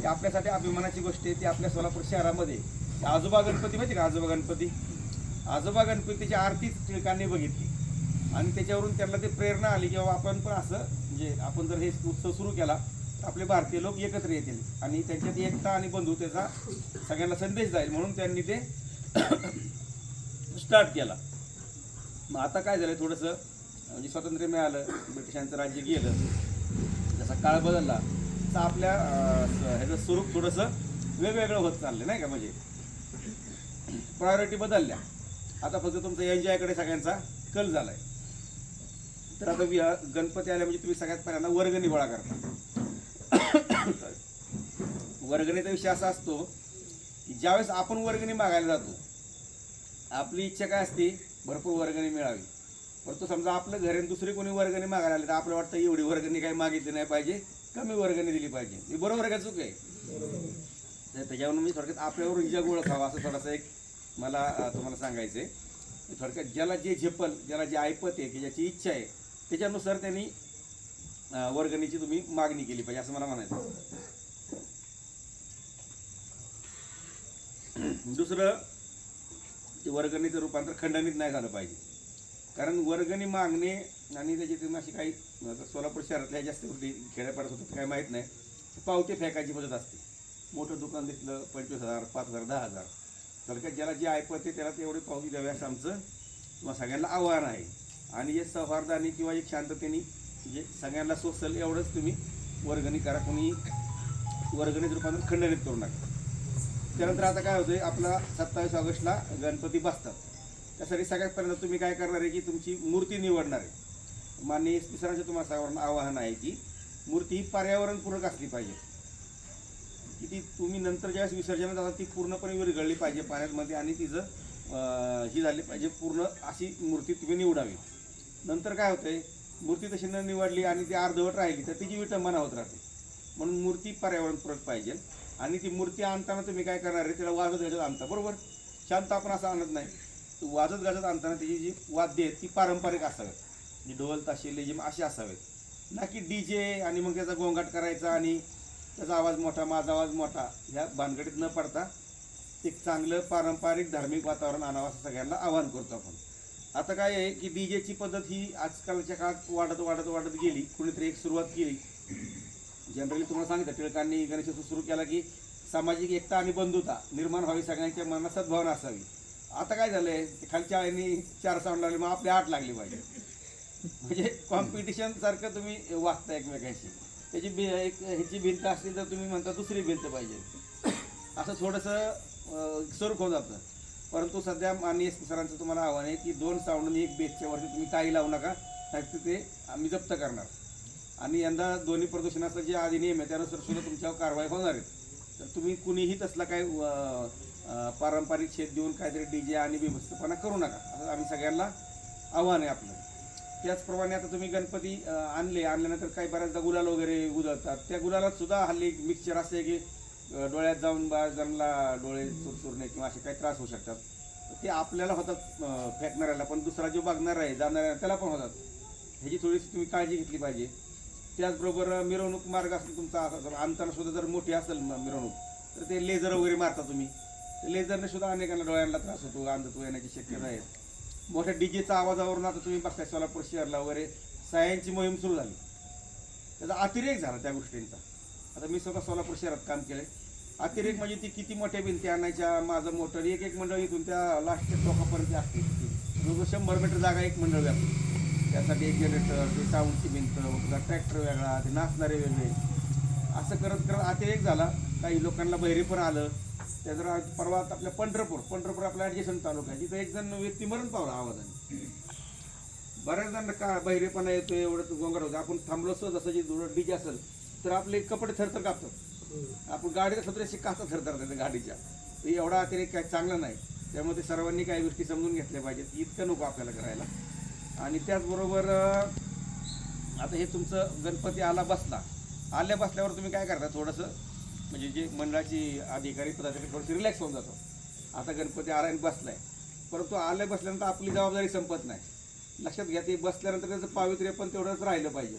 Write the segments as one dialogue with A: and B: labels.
A: ती आपल्यासाठी अभिमानाची गोष्ट आहे ती आपल्या सोलापूर शहरामध्ये आजोबा गणपती माहिती का? आजोबा गणपती. आजोबा गणपतीची आरतीच टिळकांनी बघितली. आणि त्याच्यावरून त्यांना ते प्रेरणा आली की बाबा आपण पण असं म्हणजे आपण जर हे उत्सव सुरू केला तर आपले भारतीय लोक एकत्र येतील. आणि त्यांच्यात एकता आणि बंधुतेचा सगळ्यांना संदेश जाईल. म्हणून त्यांनी ते स्टार्ट केला. मग आता काय झालं थोडंसं म्हणजे स्वातंत्र्य मिळालं ब्रिटिशांचं राज्य गेलं. जसा काळ बदलला तसं आपल्या ह्याचं स्वरूप थोडंसं वेगवेगळं होत चाललं नाही का? म्हणजे प्रायोरिटी बदलल्या. आता फक्त तुमचा एनजीआयकडे सगळ्यांचा कल झालाय. तर आता वि- गणपती आल्या म्हणजे तुम्ही सगळ्यात पहिल्यांदा वर्गणी गोळा करता. वर्गणीचा विषय असा असतो की ज्यावेळेस आपण वर्गणी मागायला जातो आपली इच्छा काय असते? भरपूर वर्गणी मिळावी. परंतु समजा आपलं घर दुसरी कोणी वर्गणी मागायला आली तर आपलं वाटतं एवढी वर्गणी काही मागितली नाही पाहिजे. कमी वर्गणी दिली पाहिजे. ही बरोबर आहे का चूक आहे? तर त्याच्यावरून मी थोडक्यात आपल्यावर जग खावा असं थोडासा एक मला तुम्हाला सांगायचं आहे थोडक्यात ज्याला जे झेपल ज्याला जे ऐपत आहे की ज्याची इच्छा आहे त्याच्यानुसार त्यांनी वर्गणीची तुम्ही मागणी केली पाहिजे असं मला म्हणायचं दुसरं ते वर्गणीचं रूपांतर खंडणीत नाही झालं पाहिजे. कारण वर्गणी मागणे आणि त्याची तुम्ही अशी काही सोलापूर शहरातल्या जास्त गोष्टी खेड्यापाड्यात होतात काही माहीत नाही. पावती फेकायची मदत असते. मोठं दुकान दिसलं पंचवीस हजार पाच हजार दहा हजार. सरकार ज्याला जे ऐपत त्याला तेवढी पावती द्यावी असं आमचं किंवा सगळ्यांना आव्हान आहे. आणि जे सौहार्दाने किंवा एक शांततेने जे सगळ्यांना सोसल एवढंच तुम्ही वर्गणी करा. कोणी वर्गणीत रूपांतर खंडणीत करू नका. त्यानंतर आता काय होतं आपला सत्तावीस ऑगस्टला गणपती बसतात. त्यासाठी सगळ्यात पहिल्यांदा तुम्ही काय करणार आहे की तुमची मूर्ती निवडणार आहे. माननीय एस पी सरांचं तुम्हाला सर्वांना आवाहन आहे की मूर्ती ही पर्यावरणपूरक असली पाहिजे. की ती तुम्ही नंतर ज्यावेळेस विसर्जनात जाता ती पूर्णपणे विरघळली पाहिजे पाण्यामध्ये आणि तिचं ही झाली पाहिजे पूर्ण अशी मूर्ती तुम्ही निवडावी. नंतर काय होतंय मूर्ती तशी न निवडली आणि ती अर्धवट राहिली तर तिची विटंबना होत राहते. म्हणून मूर्ती पर्यावरणपूरक पाहिजे आणि ती मूर्ती आणताना तुम्ही काय करणार आहे तिला वाजत गाजत आणता बरोबर? शांत आपण असं आणत नाही. वाजत गाजत आणताना त्याची जी वाद्य आहेत ती पारंपरिक असावेत. जी ढोल ताशे लेझिम अशी असावेत. ना की डी जे आणि मग त्याचा गोंगाट करायचा आणि त्याचा आवाज मोठा माझा आवाज मोठा ह्या भानगडीत न पडता एक चांगलं पारंपरिक धार्मिक वातावरण आणावं असं सगळ्यांना आवाहन करतो आपण. आता काय आहे की डी जेची पद्धत ही आजकालच्या काळात वाढत वाढत वाढत गेली. कुणीतरी एक सुरुवात केली. जनरली तुम्हाला सांगितलं टिळकांनी गणेशोत्सव सुरू केला की सामाजिक एकता आणि बंधुता निर्माण व्हावी सगळ्यांच्या मनात सद्भावना असावी. आता काय झालंय? खालच्या आईनी चार साऊंड लागले मग आपले आठ लागली पाहिजे. म्हणजे कॉम्पिटिशन सारखं तुम्ही वागता एकमेकांशी. त्याची भि एक ह्याची भिंत असली तर तुम्ही म्हणता दुसरी भिंत पाहिजे. असं थोडंसं स्वरूप होऊन जातं. परंतु सध्या माननीय सरांचं तुम्हाला आव्हान आहे की दोन साऊंड एक बेसच्या वरती तुम्ही काही लावू नका नाही ते आम्ही जप्त करणार. आणि यंदा दोन्ही प्रदूषणाचा जे अधिनियम आहे त्यानुसार सुद्धा तुमच्यावर कारवाई होणार आहे. तर तुम्ही कुणीही तसला काही पारंपरिक शेत देऊन काहीतरी डी जे आणि बिभस्तपणा करू नका. असं आम्ही सगळ्यांना आव्हान आहे आपलं. त्याचप्रमाणे आता तुम्ही गणपती आणले. आणल्यानंतर काही बऱ्याचदा गुलाल वगैरे गुदळतात त्या गुलालात सुद्धा हल्ली एक मिक्सचर असे आहे की डोळ्यात जाऊन जणला डोळे चुरचुरणे किंवा असे काही त्रास होऊ शकतात. ते आपल्याला होतात फेकणाऱ्याला. पण दुसरा जो बघणार आहे जाणाऱ्या त्याला पण होतात. ह्याची थोडीशी तुम्ही काळजी घेतली पाहिजे. त्याचबरोबर मिरवणूक मार्ग असेल तुमचा असा जर आणताना सुद्धा जर मोठी असेल मिरवणूक तर ते लेझर वगैरे मारता तुम्ही. लेझरने सुद्धा अनेकांना डोळ्यांना त्रास होतो अंधत्व येण्याची शक्यता आहे. मोठ्या डीजेचा आवाजावरून आता तुम्ही बघताय सोलापूर शहरला वगैरे सायांची मोहीम सुरू झाली. त्याचा अतिरेक झाला त्या गोष्टींचा. आता मी स्वतः सोलापूर शहरात काम केलं अतिरेक म्हणजे ती किती मोठ्या भिंती आणायच्या माझं मोटर एक एक मंडळ इथून त्या लास्टच्या टोकापर्यंत असते जवळजवळ शंभर मीटर जागा एक मंडळ व्यापते त्यासाठी एक जनरेटर ते साऊंडची भिंत ट्रॅक्टर वेगळा ते नाचणारे वेगळे. असं करत करत अतिरेक झाला. काही लोकांना बहिरे पण आलं. त्याचा परवा आपल्या पंढरपूर पंढरपूर आपला ॲडजेशन तालुका आहे. तिथं एक जण व्यक्ती मरण पावला आवाजाने. बऱ्याच जण का बहिरेपणा येतो एवढं गोंगाट होतं आपण थांबलो असतो जसं जे डीजे असेल तर आपले कपडे थरथर कापतात. आपण गाडीचा सत्र अशी काचा थरथर गाडीच्या. एवढा अतिरेक काय चांगलं नाही. त्यामुळे सर्वांनी काही गोष्टी समजून घेतल्या पाहिजेत. इतकं नको आपल्याला करायला. आणि त्याचबरोबर आता हे तुमचं गणपती आला बसला. आल्या बसल्यावर तुम्ही काय करता थोडंसं? म्हणजे जे मंडळाची अधिकारी पदाधिकारी थोडंसं रिलॅक्स होऊन जातो. आता गणपती आरायण बसला बसलाय. परंतु आलं बसल्यानंतर आपली जबाबदारी संपत नाही. लक्षात घ्या ते बसल्यानंतर त्याचं पावित्र्य पण तेवढंच राहिलं पाहिजे.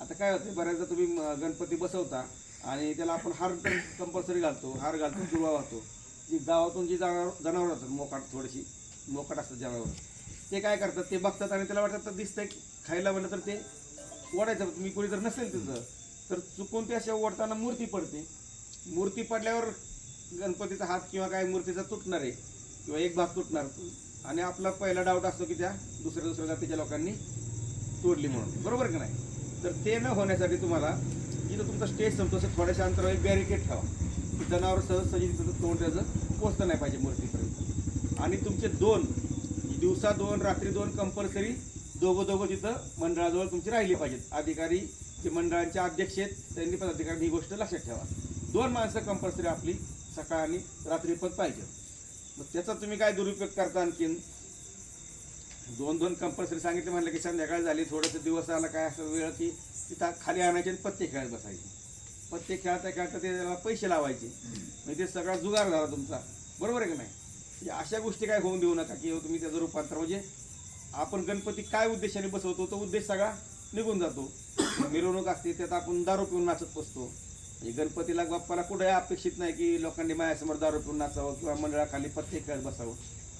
A: आता काय होतं बऱ्याचदा तुम्ही म, गणपती बसवता आणि त्याला आपण हार कंपल्सरी घालतो. हार घालतो दुर्वा वाहतो जी गावातून जी जनावर जनावरं असतात मोकाट थोडीशी मोकाट असतात जनावर. ते काय करतात ते बघतात आणि त्याला वाटतं तर दिसतंय खायला म्हणलं तर ते ओढायचं. मी कोणी जर नसेल तिथं तर चुकून ते अशा ओढताना मूर्ती पडते. मूर्ती पडल्यावर गणपतीचा हात किंवा काय मूर्तीचा तुटणार आहे. किंवा एक भाग तुटणार. आणि आपला पहिला डाऊट असतो की त्या दुसऱ्या दुसऱ्या जातीच्या लोकांनी तोडली म्हणून. बरोबर की नाही? तर ते न होण्यासाठी तुम्हाला जिथं तुमचा स्टेज संपतो. असं थोड्याशा अंतरावर एक बॅरिकेड ठेवा. की जनावर सहज सजी तिथं तोंड त्याचं पोचतं नाही पाहिजे मूर्तीपर्यंत. आणि तुमचे दोन दिवसा दोन रात्री दोन कंपल्सरी दोघं दोघं तिथं मंडळाजवळ तुमची राहिली पाहिजेत. अधिकारी जे मंडळांचे अध्यक्ष आहेत त्यांनी पण अधिकारी ही गोष्ट लक्षात ठेवा. दोन माणसं कंपल्सरी आपली सकाळ आणि रात्री पण पाहिजे. मग त्याचा तुम्ही काय दुरुपयोग करता आणखीन? दोन दोन कंपल्सरी सांगितले म्हणलं की संध्याकाळ झाली थोडंसं दिवस आला काय असं वेळ की तिथं खाली आणायचे आणि पत्ते खेळत बसायचे. पत्ते खेळता खेळता ते त्याला पैसे लावायचे. म्हणजे ते सगळा जुगार झाला तुमचा. बरोबर आहे का नाही? म्हणजे अशा गोष्टी काय होऊन देऊ नका की हो, तुम्ही त्याचं रूपांतर म्हणजे आपण गणपती काय उद्देशाने बसवतो तो उद्देश सगळा निघून जातो. मिरवणूक असते त्यात आपण दारू पिऊन नाचत बसतो. हे गणपतीला बाप्पाला कुठे अपेक्षित नाही की लोकांनी माझ्यासमोर दारू पिऊन नाचावं किंवा मंडळाखाली पत्ते खेळत बसावं.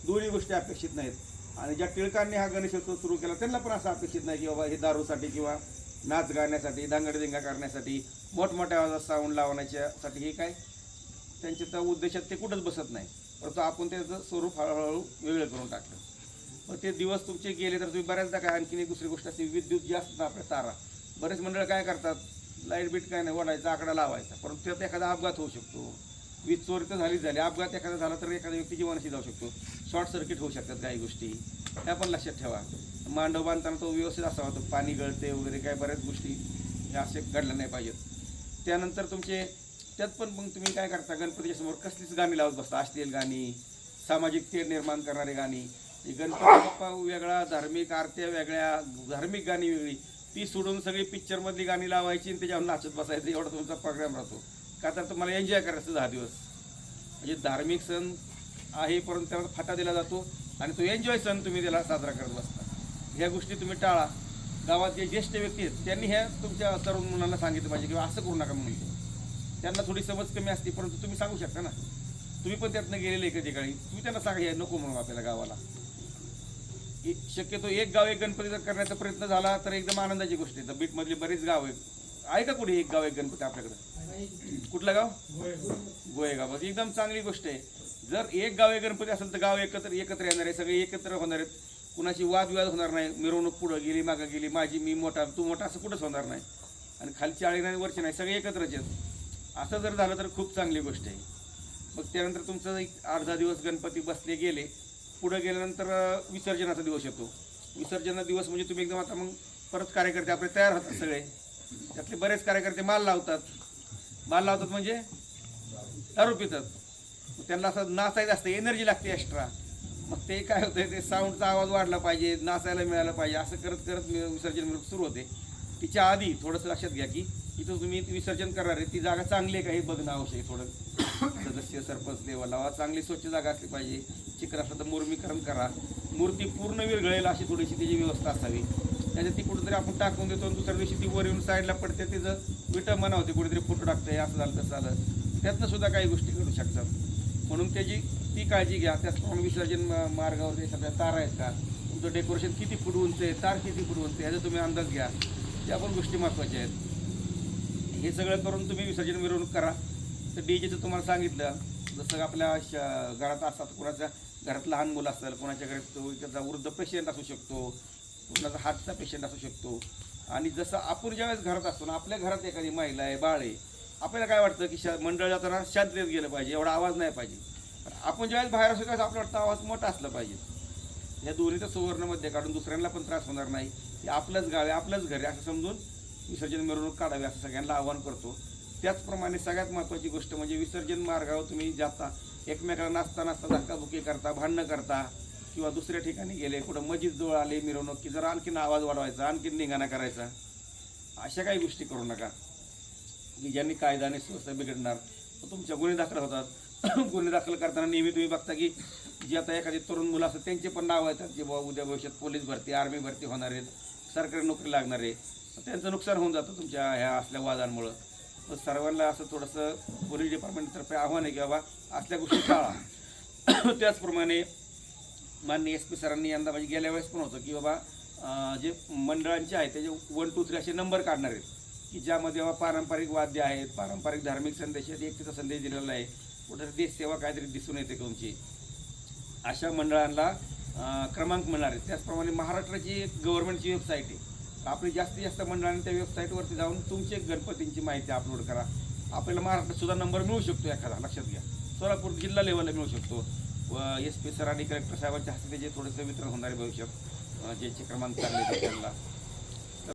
A: दोन्ही गोष्टी अपेक्षित नाहीत. आणि ज्या टिळकांनी हा गणेशोत्सव सुरू केला त्यांना पण असं अपेक्षित नाही की बाबा हे दारूसाठी किंवा नाच गाण्यासाठी दांगडदिंगा करण्यासाठी मोठमोठ्या आवाजात साऊंड लावण्याच्यासाठी हे काय? त्यांच्या त्या उद्देशात ते कुठंच बसत नाही. परंतु आपण त्याचं स्वरूप हळूहळू वेगळं करून टाकलं. मग ते दिवस तुमचे गेले तर तुम्ही बऱ्याचदा काय आणखीन एक दुसरी गोष्ट असते विद्युत जी असतात ना आपल्या तारा. बरेच मंडळ काय करतात? लाइट बीट काय नाही ओढायचा आकडा लावायचा. परंतु त्यात एखादा अपघात होऊ शकतो. वीज चोरी तर झालीच झाली. अपघात एखादा झाला तर एखाद्या व्यक्ती जीवनाशी जाऊ शकतो. शॉर्ट सर्किट होऊ शकतात काही गोष्टी. ह्या पण लक्षात ठेवा. मांडव बांधताना तो व्यवस्थित असावा. तो पाणी गळते वगैरे काय बऱ्याच गोष्टी या असे घडल्या नाही पाहिजेत. त्यानंतर तुमचे त्यात पण मग तुम्ही काय करता? गणपतीच्या समोर कसलीच गाणी लावत बसता? अश्लील गाणी सामाजिक तेढ निर्माण करणारी गाणी. गणपती बाप्पा वेगळा धार्मिक आरत्या वेगळ्या धार्मिक गाणी वेगळी. ती सोडून सगळी पिक्चरमधली गाणी लावायची आणि त्याच्यावर नाचत बसायचं एवढा तुमचा प्रोग्राम राहतो. का तर तुम्हाला एन्जॉय करायचं दहा दिवस. म्हणजे धार्मिक सण आहे परंतु त्यावर फाटा दिला जातो आणि तो एन्जॉय सण तुम्ही त्याला साजरा करत बसता. ह्या गोष्टी तुम्ही टाळा. गावात जे ज्येष्ठ व्यक्ती आहेत त्यांनी ह्या तुमच्या तरुण मुलांना सांगितलं पाहिजे किंवा असं करू नका म्हणून. त्यांना थोडी समज कमी असते परंतु तुम्ही सांगू शकता ना. तुम्ही पण त्यातनं गेलेले एका ठिकाणी तुम्ही त्यांना सांगा हे नको म्हणून आपल्याला गावाला. शक्यतो एक गाव एक गणपती जर करण्याचा प्रयत्न झाला तर एकदम आनंदाची गोष्ट आहे. तर बीटमधली बरीच गाव आहे का कुठे एक गाव एक गणपती आपल्याकडे? कुठलं गाव? गोयगाव. एकदम चांगली गोष्ट आहे. जर एक गाव एक गणपती असेल तर गाव एकत्र एकत्र येणार आहे. सगळे एकत्र होणार आहेत. कुणाशी वादविवाद होणार नाही. मिरवणूक पुढं गेली मागं गेली माझी मी मोठा तू मोठा असं कुठंच होणार नाही. आणि खालची आळी नाही वरची नाही. सगळे एकत्रच आहेत. असं जर झालं तर खूप चांगली गोष्ट आहे. मग त्यानंतर तुमचं एक अर्धा दिवस गणपती बसले गेले. पुढं गेल्यानंतर विसर्जनाचा दिवस येतो. विसर्जनाचा दिवस म्हणजे तुम्ही एकदम आता मग परत कार्यकर्ते आपले तयार होतात सगळे. त्यातले बरेच कार्यकर्ते माल लावतात. माल लावतात म्हणजे दारू पितात. त्यांना असं नाचायचं असतं एनर्जी लागते एक्स्ट्रा. मग ते काय होतं ते साऊंडचा आवाज वाढला पाहिजे नाचायला मिळालं पाहिजे असं करत करत विसर्जन मिरवणूक सुरू होते. तिच्या आधी थोडंसं लक्षात घ्या की इथं तुम्ही विसर्जन करणार आहे ती जागा चांगली आहे का हे बघणं आवश्यक आहे थोडं. सदस्य सरपंच लेवलला चांगली स्वच्छ जागा असली पाहिजे. चिकन असलं तर मुर्मीकरण करा. मूर्ती पूर्ण विरघळेल अशी थोडीशी त्याची व्यवस्था असावी. त्याच्यात ती कुठेतरी आपण टाकून देतो आणि दुसऱ्या दिवशी ती वर येऊन साईडला पडते तिचं विटंबना होते कुठेतरी फोटो टाकतंय असं झालं तसं झालं. त्यातनं सुद्धा काही गोष्टी घडू शकतात. म्हणून त्याची ती काळजी घ्या. त्याचप्रमाणे विसर्जन मार्गावर सगळ्या तार आहेत का? तुमचं डेकोरेशन किती फूट उंच आहे? तार किती फूट उंच आहे? याचा तुम्ही अंदाज घ्या. त्या पण गोष्टी महत्त्वाच्या आहेत. हे सगळं करून तुम्ही विसर्जन मिरवणूक करा. तर डी जेचं तुम्हाला सांगितलं. जसं आपल्या श- घरात असतात कुणाचा घरात लहान मुलं असेल कोणाच्या घरात तो त्याचा वृद्ध पेशंट असू शकतो कोणाचा हार्टचा पेशंट असू शकतो. आणि जसं आपण ज्यावेळेस घरात असतो ना आपल्या घरात एखादी महिला आहे बाळ आहे आपल्याला काय वाटतं की शा मंडळ जाताना शांततेत गेलं पाहिजे एवढा आवाज नाही पाहिजे. आपण ज्यावेळेस बाहेर असू त्यावेळेस आपल्याला वाटतं आवाज मोठा असला पाहिजे. या दोन्हीचं सुवर्णमध्ये काढून दुसऱ्यांना पण त्रास होणार नाही. हे आपलंच गाव आहे आपलंच घर आहे असं समजून विसर्जन मिरवणूक काढावी असं सगळ्यांना आवाहन करतो. त्याचप्रमाणे सगळ्यात महत्त्वाची गोष्ट म्हणजे विसर्जन मार्गावर तुम्ही जाता. एकमेकाला नाचता नाचता धक्काबुक्की करता भांडणं करता किंवा दुसऱ्या ठिकाणी गेले कुठं मस्जिदजवळ आले मिरवणूक की जरा आणखीन आवाज वाढवायचा आणखीन निघाणा करायचा अशा काही गोष्टी करू नका. की ज्यांनी कायदा आणि सुव्यवस्था बिघडणार तर तुमच्या गुन्हे दाखल होतात. गुन्हे दाखल करताना नेहमी तुम्ही बघता की जी आता एखादी तरुण मुलं असतात त्यांचे पण नाव येतात जे बाबा उद्या भविष्यात पोलीस भरती आर्मी भरती होणार आहेत सरकारी नोकरी लागणार आहे. त्यांचं नुकसान होऊन जातं तुमच्या ह्या असल्या वादांमुळं. तर सर्वांना असं थोडंसं पोलीस डिपार्टमेंटतर्फे आव्हान आहे की बाबा असल्या गोष्टी टाळा. त्याचप्रमाणे माननीय एस पी सरांनी यंदा म्हणजे गेल्या वेळेस पण होतं की बाबा जे मंडळांचे आहेत त्याचे वन टू थ्री असे नंबर काढणार आहेत की ज्यामध्ये बाबा पारंपरिक वाद्य आहेत पारंपरिक धार्मिक संदेश आहेत एकतेचा संदेश दिलेला आहे कुठं देश सेवा काहीतरी दिसून येते तुमची. अशा मंडळांना क्रमांक मिळणार आहेत. त्याचप्रमाणे महाराष्ट्राची एक गव्हर्नमेंटची वेबसाईट आहे. आपली जास्तीत जास्त मंडळांनी त्या वेबसाईटवरती जाऊन तुमचे गणपतींची माहिती अपलोड करा. आपल्याला महाराष्ट्रात सुद्धा नंबर मिळू शकतो एखादा लक्षात घ्या. सोलापूर जिल्हा लेवलला मिळू शकतो. व एस पी सर आणि कलेक्टर साहेबांच्या हस्ते जे थोडंसं वितरण होणार आहे भविष्यात अं, ज्याचे क्रमांक चांगले त्यांना.